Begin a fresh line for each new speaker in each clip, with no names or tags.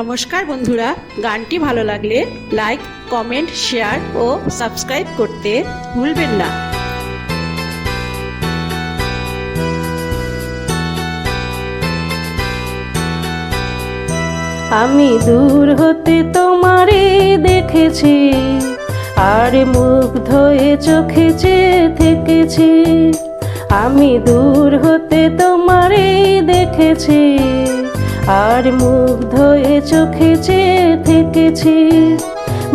নমস্কার বন্ধুরা, গানটি ভালো লাগলে লাইক কমেন্ট শেয়ার ও সাবস্ক্রাইব করতে ভুলবেন না।
আমি দূর হতে তোমারে দেখেছি, আর মুগ্ধ হয়ে চোখে চেয়ে থেকেছি। আমি দূর হতে তোমারে দেখেছি আর মুগ্ধ হয়ে চোখে চেয়ে থেকেছি,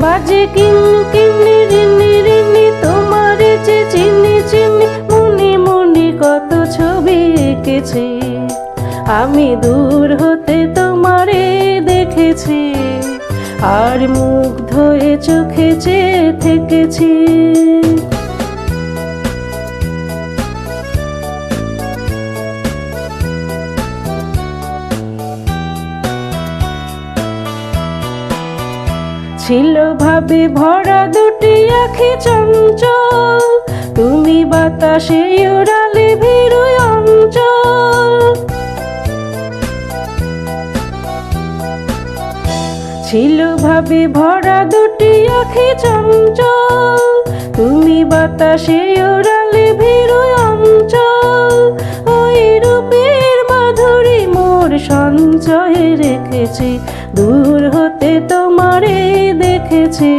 বাজে কিন্নি কিন্নি রিন্নি রিন্নি তোমারে যে চিনি চিনি মনে মনে কত ছবি এঁকেছি। আমি দূর হতে তোমারে দেখেছি, আর মুগ্ধ হয়ে চোখে চেয়ে থেকেছি। ছিল ভাবে ভরা দুটি আখি চঞ্চল। তুমি বাতাসে উড়ালে ভীরু অঞ্চল। ছিল ভাবে ভরা দুটি আখি চঞ্চল। তুমি বাতাসে ওড়ালে ভীরু অঞ্চল। সঞ্চয়ে রেখেছি দূর হতে তোমারে দেখেছি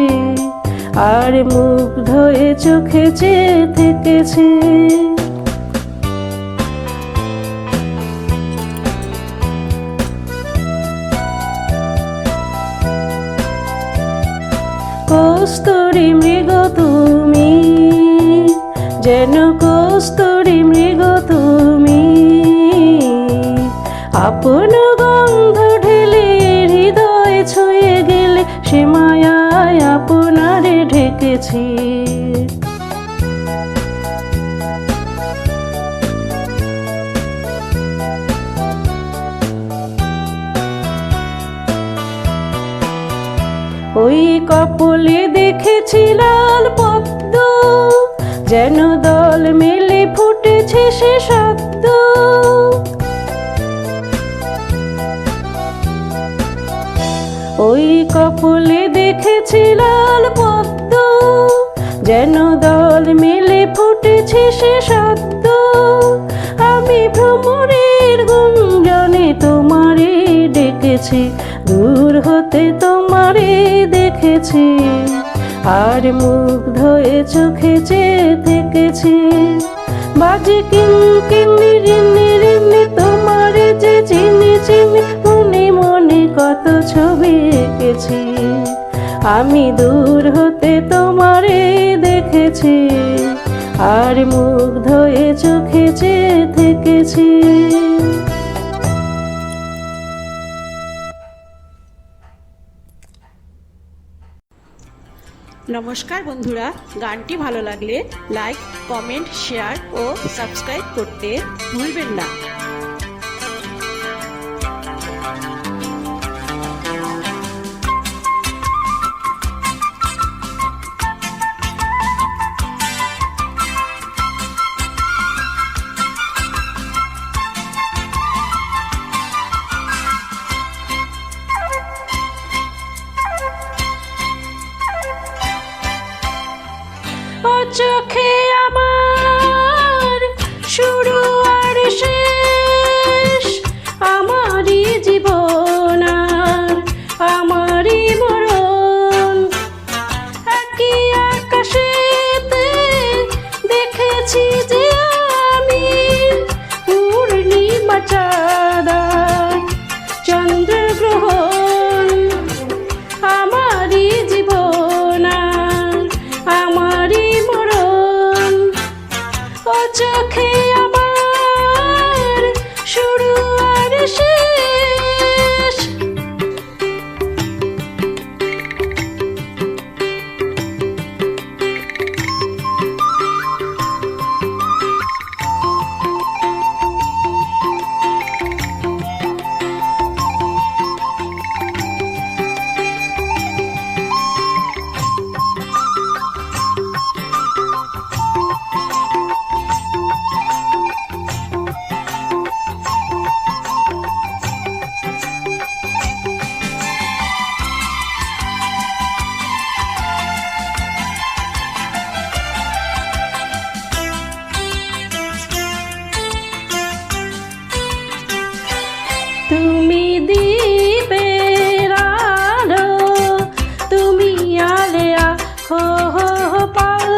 আর মুগ্ধ হয়ে চোখে চেয়ে থেকেছি। কস্তুরি ওই কপলে দেখেছি লাল পদ্ম, যেন দল মেলে ফুটেছে সে শব্দ। ওই কপলে দেখেছি লাল পদ্ম, যেন দল মেলে ফুটেছে সে শব্দ। আমি ভ্রমণের গুঞ্জনে তোমারে ডেকেছি, দূর হতে তোমারে দেখেছি, আর মুগ্ধ ধয়ে চোখে চেয়ে থেকেছি। বাজে কিন কিন্নি রিন্নি রিন্নি তোমারে যে চিনি চিনি, মনে মনে কত ছবি এঁকেছি। আমি দূর হতে তোমারে দেখেছি, আর মুখ ধয়ে চোখে চেয়ে থেকেছি।
নমস্কার বন্ধুরা গানটি ভালো লাগলে লাইক কমেন্ট শেয়ার ও সাবস্ক্রাইব করতে ভুলবেন না।
তুমি দিবে আলো তুমি আলেয়া হো হো পাল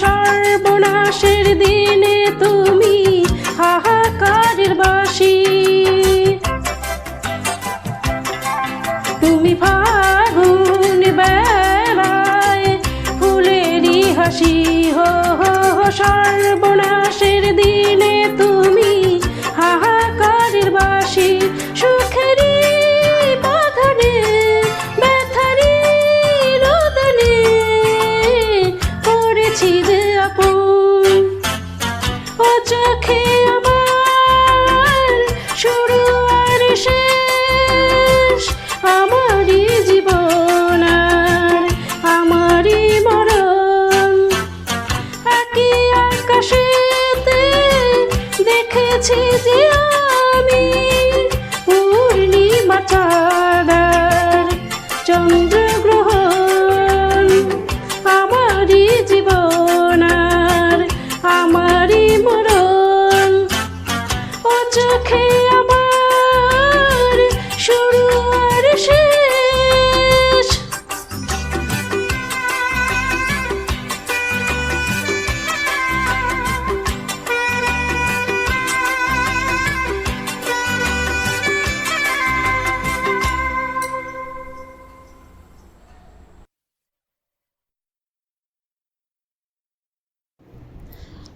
সর্বনাশের দিনে তুমি হাহাকারের বাসী।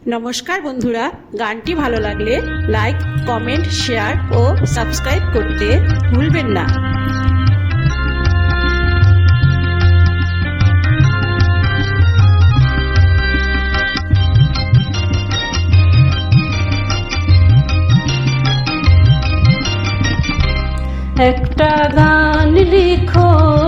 নমস্কার বন্ধুরা, গানটি ভালো লাগলে লাইক, কমেন্ট, শেয়ার ও সাবস্ক্রাইব করতে ভুলবেন না।
একটা গান লিখো।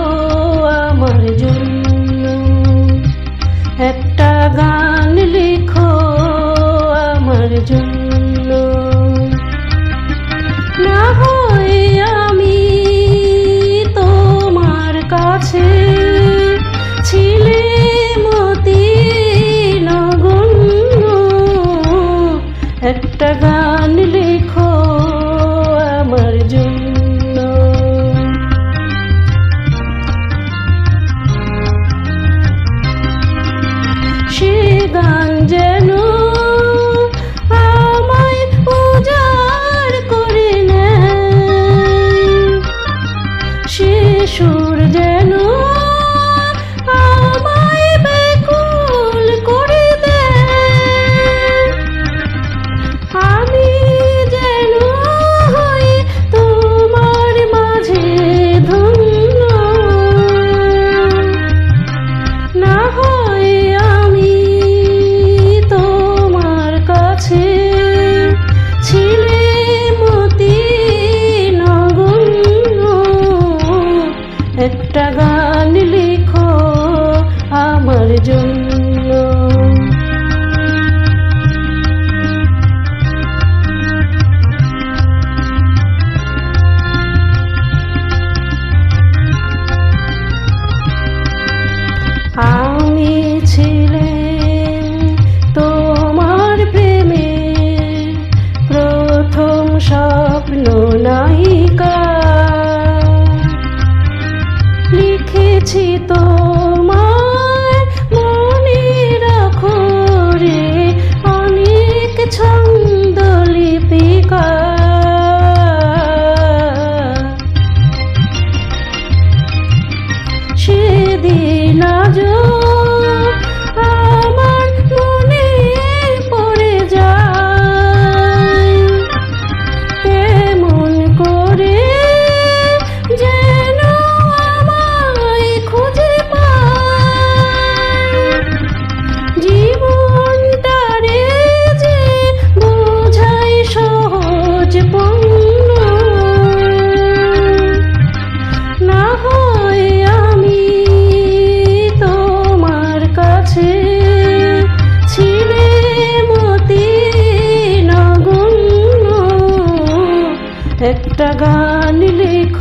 লিপিকা రెట్టగాని లేఖ